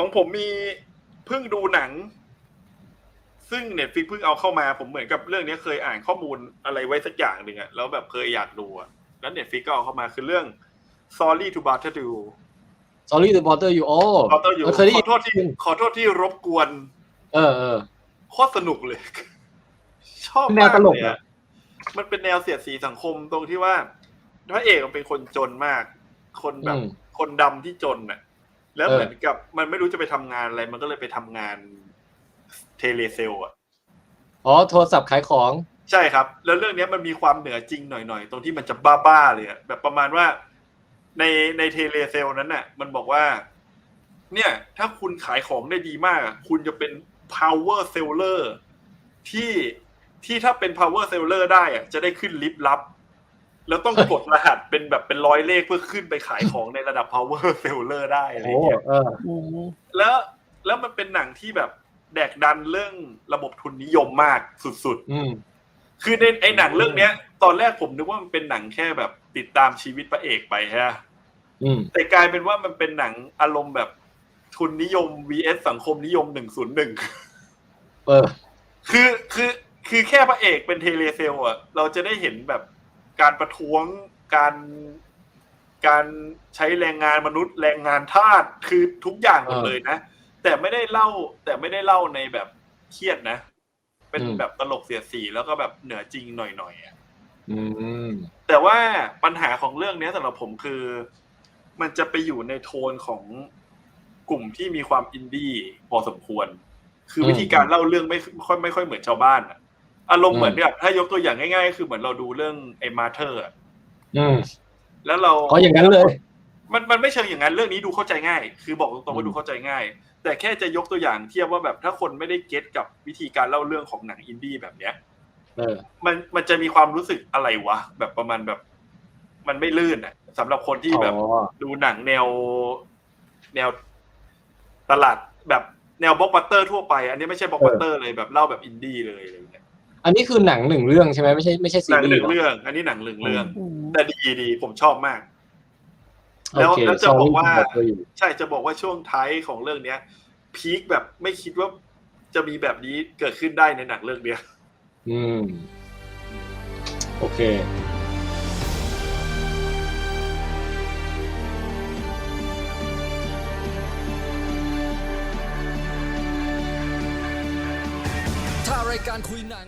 ของผมมีเพิ่งดูหนัง ซึ่งเน็ตฟิกเพิ่งเอาเข้ามา ผมเหมือนกับเรื่องนี้เคยอ่านข้อมูลอะไรไว้สักอย่างหนึ่งอะแล้วแบบเคยอยากดูอะแล้วเน็ตฟิกก็เอาเข้ามาคือเรื่อง Sorry to Bother You sorry the porter you โอ้ Bother You เคยได้ขยิอนโทษที่ขอโทษที่รบกวน เออเออโคตรสนุกเลย ชอบแนมาวกตลกเลยอะอะมันเป็นแนวเสียดสีสังคมตรงที่ว่าพระเอกมันเป็นคนจนมาก คนแบบอืมคนดำที่จนน่ะ แล้วเออเหมือนกับ มันไม่รู้จะไปทำงานอะไร มันก็เลยไปทำงานเทเลเซลอะอ๋อโทรศัพท์ขายของ ใช่ครับ แล้วเรื่องเนี้ยมันมีความเหนือจริงหน่อยๆ ตรงที่มันจะบ้าๆเลยอะแบบประมาณว่า ในในเทเลเซลนั้นน่ะ มันบอกว่า เนี่ย ถ้าคุณขายของได้ดีมากอะคุณจะเป็น power seller ที่ที่ถ้าเป็น power seller ได้อะจะได้ขึ้นลิฟต์ลับ แล้วต้องกดรหัสเป็นแบบเป็นร้อยเลขเพื่อขึ้นไปขายของในระดับ power seller ได้อะไรโอ้เงี้ยเอออืมแล้วแล้วมันเป็นหนังที่แบบแดกดันเรื่องระบบทุนนิยมมากสุดๆอืมคือในไอหนังเรื่องเนี้ย ตอนแรกผมนึกว่ามันเป็นหนังแค่แบบติดตามชีวิตพระเอกไปฮะอืมแต่กลายเป็นว่ามันเป็นหนังอารมณ์แบบทุนนิยม vs สังคมนิยมหนึ่งศูนย์หนึ่งเออ คือคือคือแค่พระเอกเป็นเทเลเซลอะเราจะได้เห็นแบบ การประท้วงการการใช้แรงงานมนุษย์แรงงานทาสคือทุกอย่างหมดเออเลยนะ แต่ไม่ได้เล่าแต่ไม่ได้เล่าในแบบเครียดนะ เป็นอืมแบบตลกเสียดสีแล้วก็แบบเหนือจริงหน่อยๆอะอืมแต่ว่าปัญหาของเรื่องเนี้ยสำหรับผมคือ มันจะไปอยู่ในโทนของกลุ่มที่มีความอินดี้พอสมควร คืออืมวิธีการเล่าเรื่องไม่ค่อยไม่ค่อยเหมือนชาวบ้านอะ อารมณ์อืมเหมือนแบบถ้ายกตัวอย่างง่ายๆ คือเหมือนเราดูเรื่องไอ้มาเธอร์อืมแล้วเราอ๋ออย่างนั้นเลย มันมันไม่เชิงอย่างนั้นเรื่องนี้ดูเข้าใจง่าย คือบอกตรงๆอืว่ามดูเข้าใจง่าย แต่แค่จะยกตัวอย่างเทียบว่าแบบถ้าคนไม่ได้เก็ตกับวิธีการเล่าเรื่องของหนังอินดี้แบบเนี้ยเออมันมันจะมีความรู้สึกอะไรวะแบบประมาณแบบ มันไม่ลื่นอะสำหรับคนที่แบบอ๋อดูหนังแนว แนวตลาดแบบแนวบล็อกบัตเตอร์ทั่วไป อันนี้ไม่ใช่บล็อกบัตเตอร์เลยแบบเล่าแบบอินดี้เลยอะไร อย่างเงี้ยอันนี้คือหนังหนึ่งเรื่องใช่ไหมไม่ใช่ไม่ใช่ซีหนังรีหนึ่ส์งเหรอเรื่อง อันนี้หนังหนึ่งเรื่องอืมแต่ดีดีผมชอบมากโอแล้วเคแล้วจะ sorry บอกว่า to bother you ใช่จะบอกว่าช่วงท้ายของเรื่องเนี้ย พีคแบบไม่คิดว่าจะมีแบบนี้เกิดขึ้นได้ในหนังเรื่องเนี้ย อืม โอเค ถ้ารายการคุยหนัง